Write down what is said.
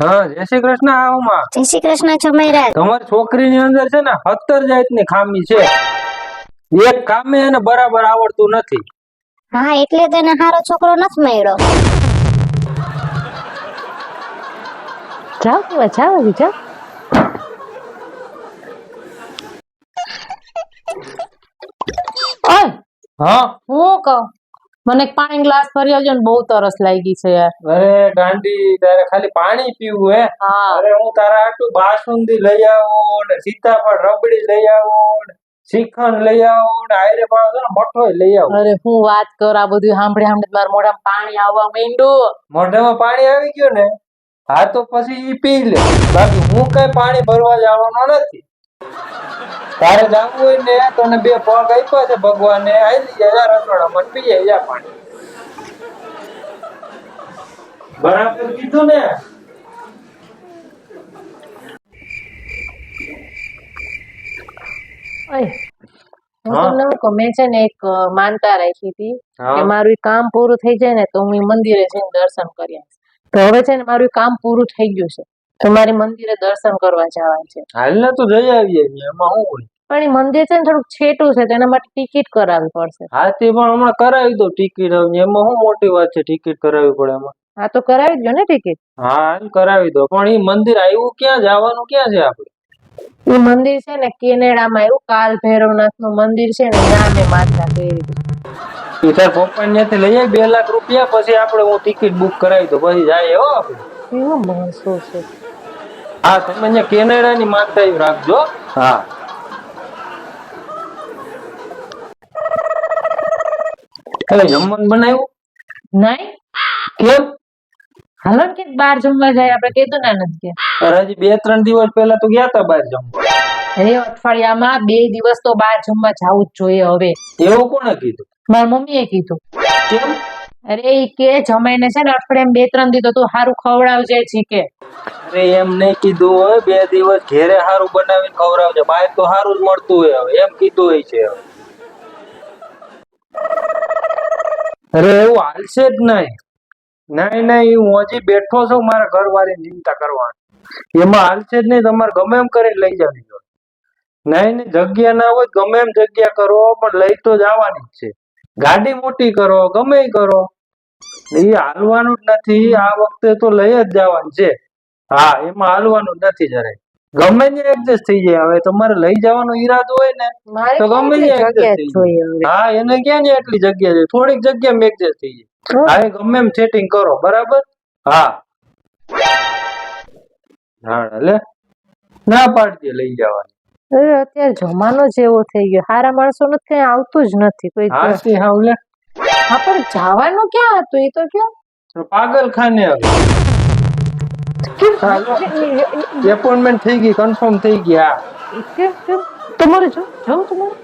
હા જય શ્રી કૃષ્ણ આવુમાં જય શ્રી કૃષ્ણ જમાઈરાજ તમારી છોકરીની અંદર છે ને સત્તર જાતની ખામી છે. એક કામે એને બરાબર આવડતું નથી. હા એટલે તો એને હારો છોકરો નથી મળ્યો. જાઓ બાબા જાઓ જાઓ. ઓય! હા? હું કહું? મને પાણી ગ્લાસ ભરી આવજો ને બહુ તરસ લાગી છે યાર. અરે ગાંડી તારે ખાલી પાણી પીવું હે. અરે હું તારા આટલું બાસુંદી લઈ આવો ને સીતાફળ રબડી લઈ આવો ને શ્રીખંડ લઈ આવો ને આયરે છે ને મઠો લઈ આવો. અરે હું વાત કર આ બધું સાંભળી સાંભળી મારા મોઢામાં પાણી આવવા માંડ્યું. મોઢામાં પાણી આવી ગયું ને હા તો પછી ઈ પી લે. બાકી હું કઈ પાણી ભરવા જવાનો નથી. તારે જાવું હોય ને તને બે પગ આપ્યા છે ભગવાને. આઈ જા રસોડામાં પી જાય જા પાણી. બરાબર કીધું ને? મેં છે ને એક માનતા રાખી હતી કે મારું કામ પૂરું થઈ જાય ને તો હું મંદિરે જઈને દર્શન કરી તો હવે છે ને મારું કામ પૂરું થઈ ગયું છે. તો મારે મંદિરે દર્શન કરવા જવાનું છે. હાલ ને તો જઈ આવીએ એમાં શું હોય? પણ એ મંદિર છે ને થોડુંક છેટું છે તેના માટે ટિકિટ કરાવવી પડશે. હા તે પણ હમણાં કરાવી દો ટિકિટ એમાં શું મોટી વાત છે ટિકિટ કરાવવી પડે એમાં? હા તો કરાવી દો ને ટિકિટ. હા કરાવી દો પણ એ મંદિર આવ્યું ક્યાં જવાનું ક્યાં છે આપણે એ મંદિર છે ને કેનેડામાં આવ્યું કાલ ભૈરવનાથનું મંદિર છે ને ત્યાં મેં માતા કરી તાર પપ્પા ત્યાંથી લઈ આવી બે લાખ રૂપિયા પછી આપણે હું ટિકિટ બુક કરાવી દો પછી જાય હો આપણે એવો માણસો છે? હા તમે અહીંયા કેનેડાની માનતા એવું રાખજો. હા. એટલે જમવાનું બનાવ્યું? નહીં. કેમ? હાલો કે બાર બહાર જમવા જાય આપણે કીધું ના નથી કે. અરે હજી બે ત્રણ દિવસ પહેલા તો ગયા તા બહાર જમવા. એ અઠવાડિયામાં બે દિવસ તો બહાર જમવા જવું જ જોઈએ હવે. એવું કોણે કીધું? મારી મમ્મીએ કીધું. કેમ? અરે ઈ કે જમાઈને છે ને અઠવાડિયામાં બે ત્રણ દીધો તો સારું ખવડાવજે કે અરે એમ નહીં કીધું હોય, બે દિવસ ઘેરે સારું બનાવીને ખવડાવજે. બહાર તો સારું જ મળતું હોય હવે, એમ કીધું હોય છે અરે એવું હાલશે જ નહીં. નહીં નહીં, હું હજી બેઠો છું મારા ઘરવાળીની ચિંતા કરવાની. એમાં હાલશે જ નહીં, તમારે ગમે એમ કરીને લઈ જવી જોઈએ નહીં નહીં, જગ્યા ના હોય ગમે એમ જગ્યા કરો, પણ લઈ તો જવાની જ છે. ગાડી મોટી કરો, ગમે કરો. એ હાલવાનું જ નથી. આ વખતે તો લઈ જ જવાનું છે. હા એમાં હાલવાનું જ નથી જરાય. ગમે ને એડજસ્ટ થઈ જાય. હવે તમારે લઈ જવાનો ઈરાદો હોય ને તો ગમે ત્યાં એટલી થઈ હા એને ક્યાં એટલી જગ્યા છે થોડીક જગ્યા એમ એડજસ્ટ થઈ જાય. હા? એ ગમે એમ સેટિંગ કરો. બરાબર? હા. હા લે ના પાડજે લઈ જવાની. અત્યારે જમાનો જ એવો થઈ ગયો. સારા માણસો ને કઈ આવતું જ નથી કોઈ હાવ લે હા પણ જવાનું ક્યાં હતું? એ તો ક્યાં પાગલ ખાને એપોઇન્ટમેન્ટ થઈ ગઈ કન્ફર્મ થઈ કેમ? તમારે જો જવું તમારે.